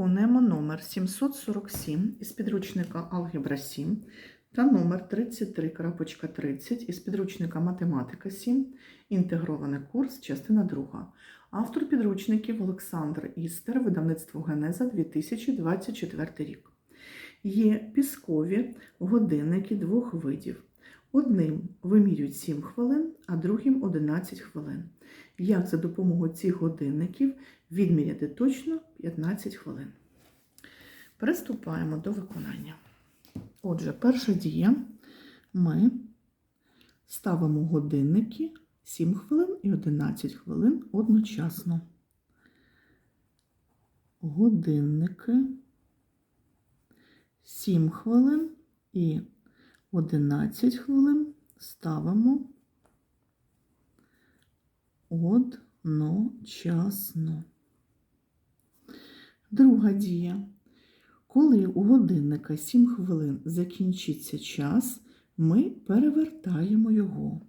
Виконуємо номер 747 із підручника Алгебра 7 та номер 33.30 із підручника Математика 7, інтегрований курс, частина 2. Автор підручників Олександр Істер, видавництво Генеза 2024 рік. Є піскові годинники двох видів. Одним вимірюють 7 хвилин, а другим 11 хвилин. Як за допомогою цих годинників відміряти точно 15 хвилин. Приступаємо до виконання. Отже, перша дія. Ми ставимо годинники 7 хвилин і 11 хвилин одночасно. Годинники 7 хвилин і 11 хвилин ставимо одночасно. Друга дія. Коли у годинника 7 хвилин закінчиться час, ми перевертаємо його.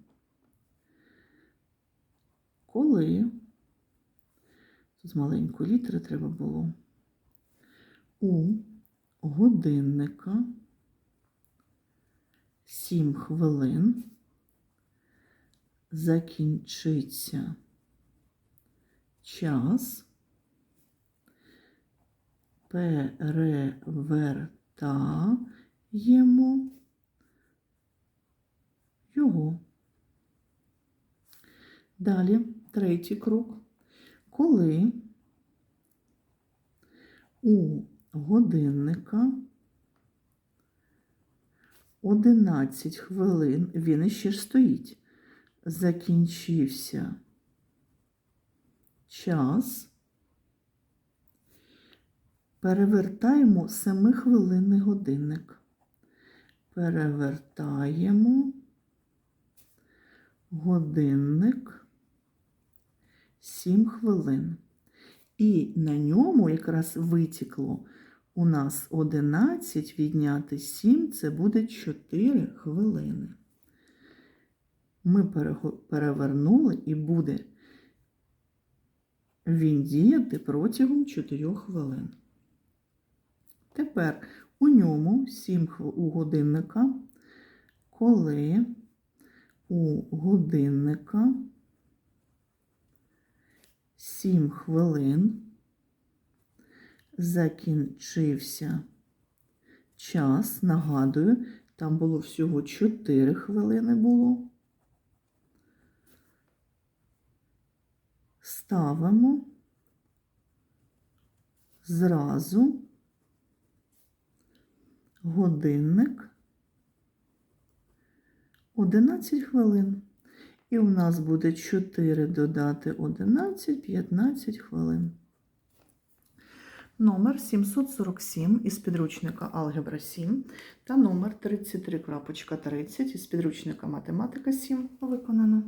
Коли з маленької літери треба було у годинника 7 хвилин закінчиться час, перевертаємо його. Далі третій крок. Коли у годинника 11 хвилин, він іще ж стоїть, закінчився час, перевертаємо 7-хвилинний годинник. Перевертаємо годинник 7 хвилин. І на ньому якраз витікло у нас 11 відняти 7 це буде 4 хвилини. Ми перевернули і буде він діяти протягом 4 хвилин. Тепер у ньому 7 у годинника, коли у годинника 7 хвилин закінчився час, нагадую, там було всього 4 хвилини було. Ставимо зразу годинник 11 хвилин. І у нас буде 4 додати 11, 15 хвилин. Номер 747 із підручника Алгебра 7 та номер 33.30 із підручника Математика 7 виконано.